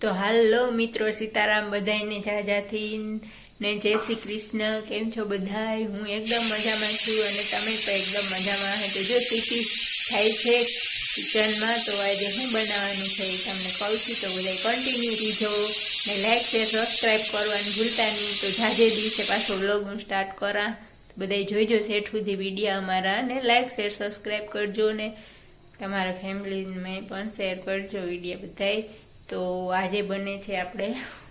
તો હાલો મિત્રો સીતારામ બધાને જાજાથી ને જય શ્રી કૃષ્ણ. કેમ છો બધાય? હું એકદમ મજામાં છું અને તમે પણ એકદમ મજામાં હે જો ટીકી થાય છે કિચનમાં, તો આજે હું બનાવવાનું છે એ તમને કહું છું. તો બધા કન્ટિન્યુ રીજો ને લાઈક શેર સબસ્ક્રાઈબ કરવાનું ભૂલતા નહીં. તો જાજે દિવસે પાછો વ્લોગ હું સ્ટાર્ટ કરા. બધાય જોઈજો સેઠ સુધી વિડીયા અમારા. ને લાઈક શેર સબસ્ક્રાઈબ કરજો ને તમારા ફેમિલીને પણ શેર કરજો વીડિયો બધાય. તો આજે બને છે આપણે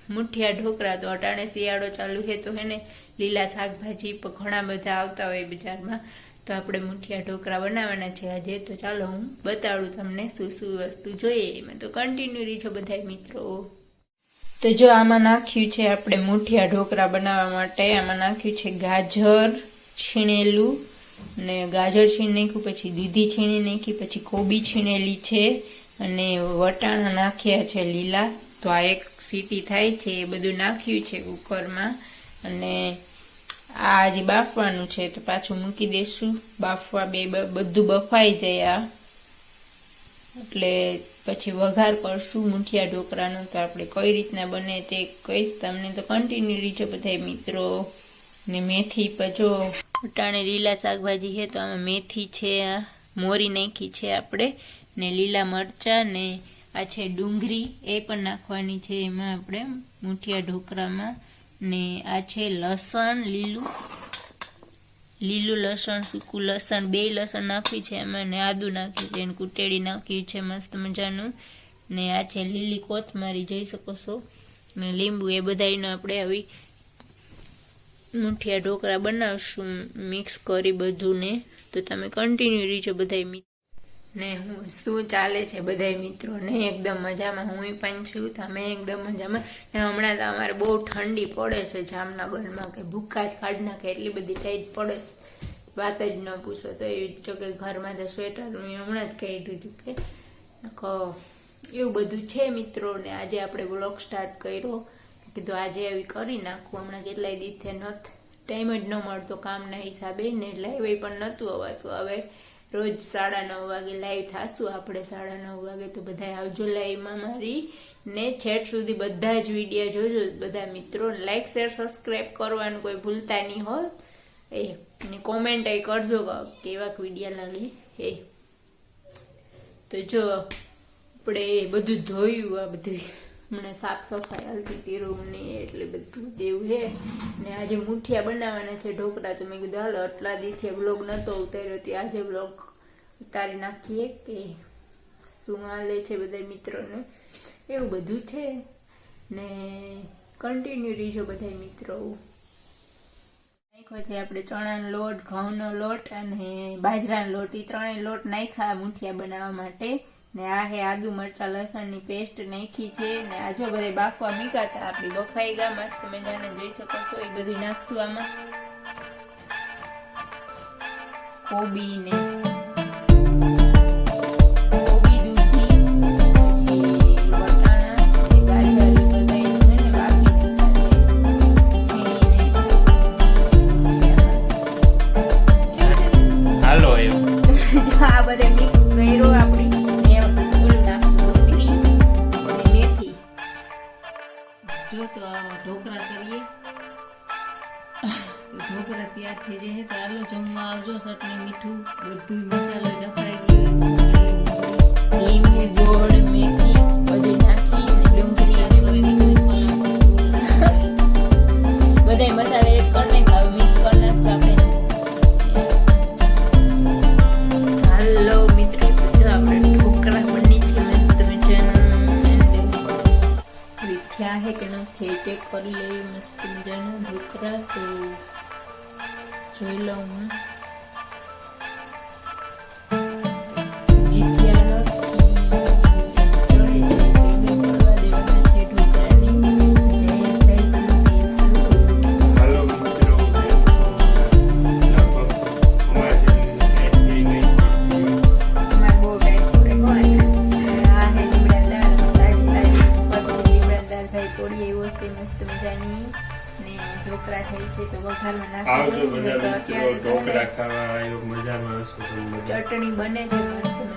મુઠિયા ઢોકળા. તો અટાણે શિયાળો ચાલુ છે તો હે ને લીલા શાકભાજી ઘણા બધા આવતા હોય બજારમાં. તો આપણે મુઠિયા ઢોકળા બનાવવાના છે આજે. તો ચાલો હું બતાડું તમને શું શું વસ્તુ જોઈએ. એમાં તો કન્ટિન્યુ રીછો બધા મિત્રો. તો જો આમાં નાખ્યું છે આપણે મુઠિયા ઢોકળા બનાવવા માટે. આમાં નાખ્યું છે ગાજર છીણેલું ને ગાજર છીણી નાખ્યું, પછી દૂધી છીણી નાખી, પછી કોબી છીણેલી છે. અને વટાણા નાખ્યા છે લીલા. તો આ એક સીટી થાય છે, એ બધું નાખ્યું છે કુકરમાં. અને આ જે બાફવાનું છે, તો પાછું મૂકી દઈશું બાફવા બે બધું બફાઈ જાય આ. એટલે પછી વઘાર કરશું મૂઠિયા ઢોકરાનો. તો આપણે કઈ રીતના બને તે કહીશ તમને. તો કન્ટિન્યુ રીજો બધા મિત્રો. ને મેથી પજો. ઉટાણે લીલા શાકભાજી છે, તો આમાં મેથી છે મોરી નાખી છે આપણે. ને લીલા મરચાં ને આ છે ડુંગળી, એ પણ નાખવાની છે. એમાં આપણે મૂઠિયા ઢોકળામાં ને આ છે લસણ, લીલું લીલું લસણ, સૂકું લસણ, બે લસણ નાખ્યું છે એમાં ને આદુ નાખ્યું છે, એને કુટેડી નાખ્યું છે, મસ્ત મજાનું. ને આ છે લીલી કોથમારી, જોઈ શકો છો. ને લીંબુ એ બધાયનો આપણે આવી મૂઠિયા ઢોકળા બનાવશું, મિક્સ કરી બધું ને તો તમે કન્ટિન્યુ રીજો બધાય મિ- ને હું શું ચાલે છે બધાય મિત્રો ને એકદમ મજામાં. હું પણ છું, તમે એકદમ મજામાં. ને હમણાં તો અમારે બહુ ઠંડી પડે છે જામનગરમાં કે ભૂખા જ કાઢ નાખે એટલી બધી ટાઈટ પડે છે. વાત જ ન પૂછો તો એવી જો કે ઘરમાં તો સ્વેટર મેં હમણાં જ કાઢ્યું હતું કે એવું બધું છે મિત્રો ને આજે આપણે બ્લોગ સ્ટાર્ટ કર્યો. કીધું આજે આવી કરી નાખું. હમણાં કેટલાય દિવસે નથી. ટાઈમ જ ન મળતો કામના હિસાબે ને લાઈવ પણ નહોતું અવાતું હવે રોજ સાડા નવ વાગે લાઈવ થાશું, આપણે સાડા નવ વાગે તો બધા આવજો લાઈવમાં મારી. ને છેટ સુધી બધા જ વિડીયા જોજો, બધા મિત્રો લાઈક શેર સબસ્ક્રાઈબ કરવાનું કોઈ ભૂલતા નહીં હોય એ, ને કોમેન્ટ એ કરજો કેવાક વિડીયા લાગે. એ. તો જો, આપણે બધું ધોયું આ બધું. હમણાં સાફ સફાઈ હલતી હતી, રૂમની એટલે બધું દેવું છે. ને આજે મુઠિયા બનાવવાના છે ઢોકળા, તો મેં કીધું, હાલો, આટલા દિવસે બ્લોગ નહોતો ઉતાર્યો, તે આજે બ્લોગ ઉતારી નાખીએ કે શું હાલે છે બધા મિત્રોને. એવું બધું છે. ને કન્ટિન્યુ રહીજો બધા મિત્રો. નાખ્યો છે આપણે ચણાનો લોટ, ઘઉંનો લોટ અને બાજરાનો લોટ. એ ત્રણેય લોટ નાખ્યા મુઠિયા બનાવવા માટે. ને આ હે આદુ મરચા લસણની પેસ્ટ નાખી છે ને આ જો બધે બાફવા મીકાતા આપણી બફાઈ ગયા મસ્ત મજાને જોઈ શકો છો, એ બધું નાખશું આમાં. કોબી ને ઢોકળા કરીએ ઢોકળા તૈયાર થઈ જાય તો આલો જમવા આવજો ચટણી મીઠું બધું મસાલો નખાઈ ગયો લીંબુ ગોળ મેથી બધું નાખી અને ડુંગળી અને બધું બધા મસાલા એડ કરી કરી લઈએ મસ્ત મજાનું ઢોકરા તો જોઈ લઉં હું. છે મસ્ત મજાની. ને ઢોકળા થઈ છે તો વઘારમાં નાખી અત્યારે મજામાં ચટણી બને છે મસ્ત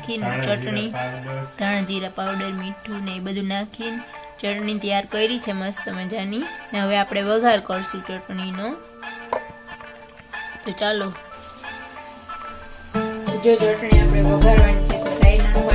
નાખીને ચટણી, ધાણા જીરા પાવડર, મીઠું ને એ બધું નાખીને ચટણી તૈયાર કરી છે મસ્ત મજાની. ને હવે આપણે વઘાર કરશું ચટણીનો. તો ચાલો. જો ચટણી આપણે વઘારવાની છે, તો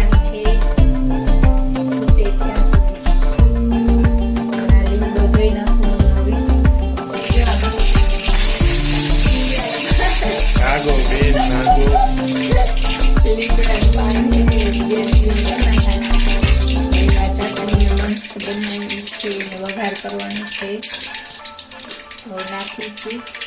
કરવાનો છે. નાખીશું.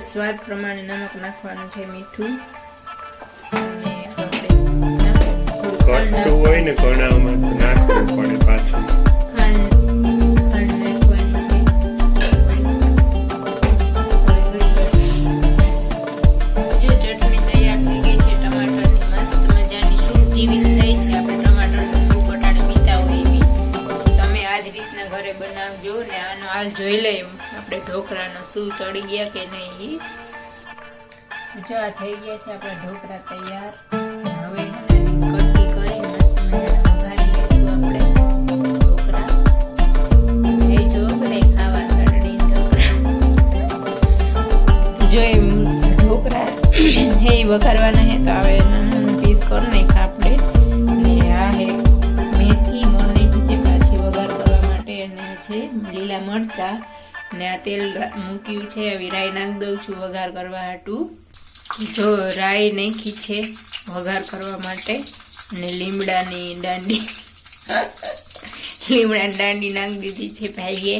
સ્વાદ પ્રમાણે નમક નાખવાનું છે મીઠું. ઘટતું હોય ને ઘણામાં નાખવું પડે પાછું. શું ચડી ગયા કે નહીં? જો આ થઈ ગયા છે, આપણા ઢોકળા તૈયાર. હે જો જો વઘારવાના હે, તો આવે પીસ કરી નાખ આપણે. ને આ હે મેથી, મોરને છે પાછી વઘાર કરવા માટે અને છે લીલા મરચા. ને આ તેલ મૂક્યું છે. હવે રાઈ નાખી દઉં છું વઘાર કરવા હાટું. જો રાઈ નાખી છે વઘાર કરવા માટે અને લીમડાની દાંડી. લીમડાની દાંડી નાખી દીધી છે ભાઈએ.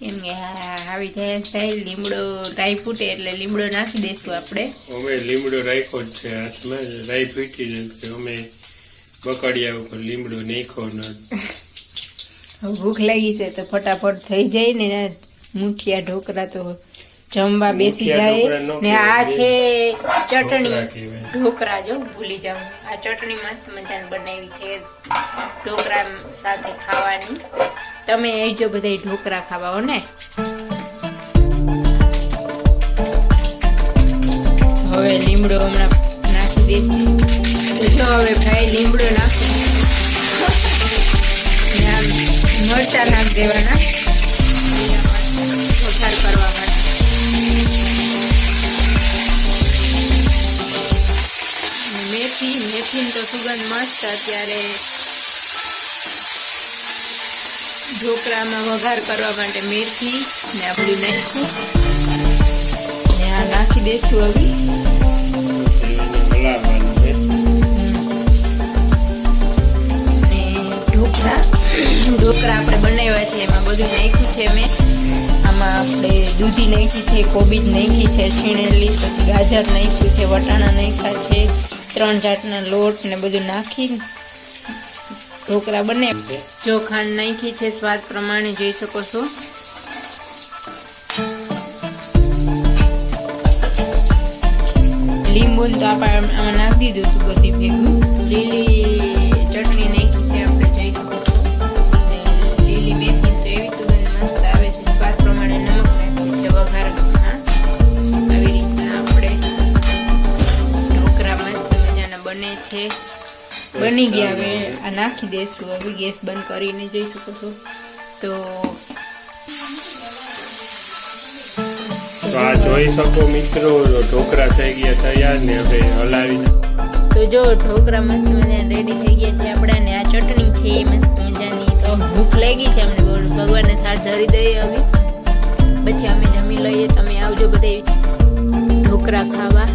એમ કે આવી જાય ભાઈ લીમડો રાઈ ફૂટે એટલે લીમડો નાખી દઈશું આપણે. અમે લીમડો રાખ્યો જ છે હાથમાં. રાઈ ફૂટી જશે અમે બકડિયા ઉપર લીમડો નાખ્યો ન ભૂખ લાગી છે તો ફટાફટ થઈ જાય ને. મુઠિયા ઢોકળા તો જમવા બેસી જાય. ને આ છે ચટણી. ઢોકરા જો ભૂલી જાઉં આ ચટણી મસ્ત મજાની બનાવી છે. ઢોકરા સાથે ખાવાની. તમે એ જો બધા ઢોકળા ખાવા હો ને. હવે લીમડો હમણાં નાખી દેશે તો જો હવે ભાઈ લીમડો નાખી. મરચા નાખી દેવાના. મેથી તો સુગંધ મસ્ત અત્યારે ઢોકળામાં વઘાર કરવા માટે મેથી ને આપણી બધું ને આ નાખી દઈશું હવે. ને ઢોકળા ઢોકળા આપણે બનાવ્યા છે, એમાં બધું નાખ્યું છે મેં. આમાં આપણે દૂધી નાખી છે, કોબીજ નાખી છે, છીણેલી ગાજર નાખ્યું છે, વટાણા નાખ્યા છે. ત્રણ જાતના લોટ ને બધું નાખી ઢોકળા બને. જો ખાંડ નાખી છે, સ્વાદ પ્રમાણે જોઈ શકો છો. લીંબુ તો આપણે આમાં નાખી દીધું બધી ભેગું. લીલી છે. બની ગયા હવે આ નાખી દઈશું. હવે ગેસ બંધ કરીને જોઈ શકો છો. તો આ જોઈ શકો મિત્રો ઢોકરા થઈ ગયા તૈયાર ને હવે હલાવી તો જો ઢોકરા મસ્ત મજા રેડી થઈ ગયા છે આપણા ને આ ચટણી છે મસ્ત મજાની. તો ભૂખ લાગી છે અમને. ભગવાનને થાળ ધરી દઈએ હવે. પછી અમે જમી લઈએ. તમે આવજો બધે ઢોકળા ખાવા.